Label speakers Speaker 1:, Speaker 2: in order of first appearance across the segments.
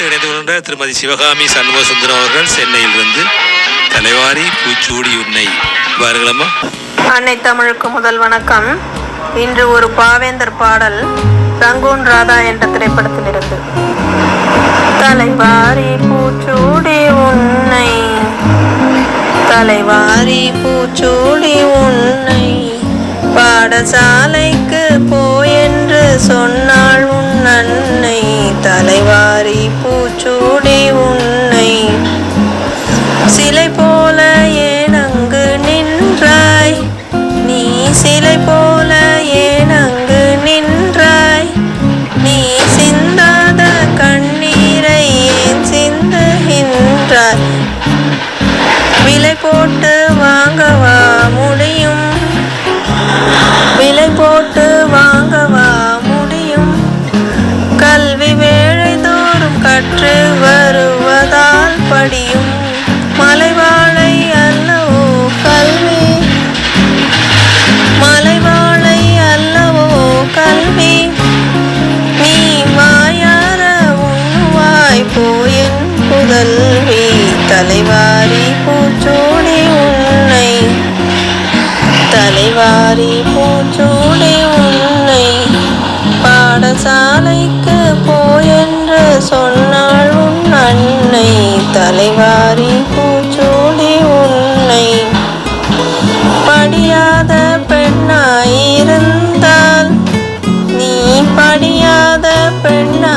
Speaker 1: அடுத்து இணைந்து கொண்ட திருமதி சிவகாமி சண்முகசுந்தரம் அவர்கள் சென்னையிலிருந்து தலைவாரி பூச்சூடி உன்னை வாருங்களம்மா.
Speaker 2: அன்னை தமிழுக்கு முதல் வணக்கம். இன்று ஒரு பாவேந்தர் பாடல் ரங்கூன் ராதா என்ற திரைப்படத்தில் இருந்து. தலைவாரி பூச்சூடி உன்னை தலைவாரி பூச்சூடி உன்னை பாடசாலைக்கு போயென்று சொன்னார். விலை போட்டு பாடசாலைக்கு போயென்று சொன்னாள் உன் அன்னை தலைவாரி பூச்சூடி உன்னை படியாத பெண்ணாயிருந்தால் நீ படியாத பெண்ணாயிருந்தால்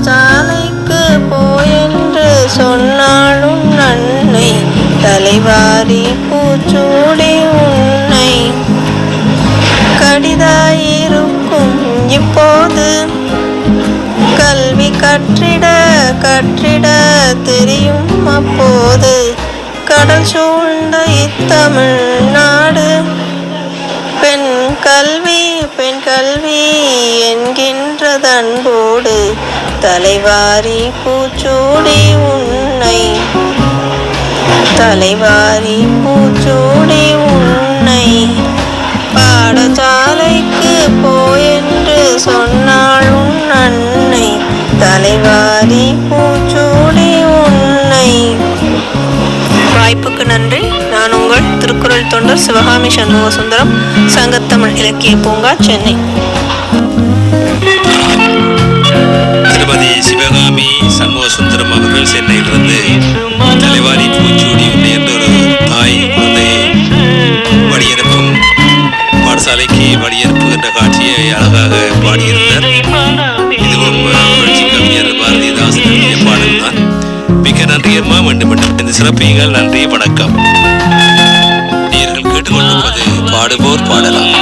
Speaker 2: சாலைக்கு போயென்று சொன்னாலும் நன்னை. தலைவாரி பூச்சூடி உன்னை. கடிதாயிருக்கும் இப்போது. கல்வி கற்றிட கற்றிட தெரியும் அப்போது. கடல் சூழ்ந்த இத்தமிழ்நாடு. பெண் கல்வி பெண் கல்வி என்கின்றதன்போடு தலைவாரி பூச்சோடி உன்னை. தலைவாரி பூச்சோடி உன்னை. பாடசாலைக்கு போயென்று சொன்னாள் உன் அன்னை. தலைவாரி பூச்சோடி உன்னை. வாய்ப்புக்கு நன்றி. நான் உங்கள் திருக்குறள் தொண்டர் சிவகாமி சண்முக சுந்தரம் சங்கத்தமிழ் இலக்கிய பூங்கா சென்னை.
Speaker 1: வழியனுப்புகின்ற காட்சியை அழகாக பாடியிருந்தார். இதுவும் பாரதிதாசன் எழுதிய பாடல் தான் மிக நன்றி அம்மா. மீண்டும் மீண்டும் இந்த சிறப்பீங்கள் நன்றி வணக்கம். நீங்கள் கேட்டுக்கொண்டிருப்பது பாடுவோர் பாடலாம்.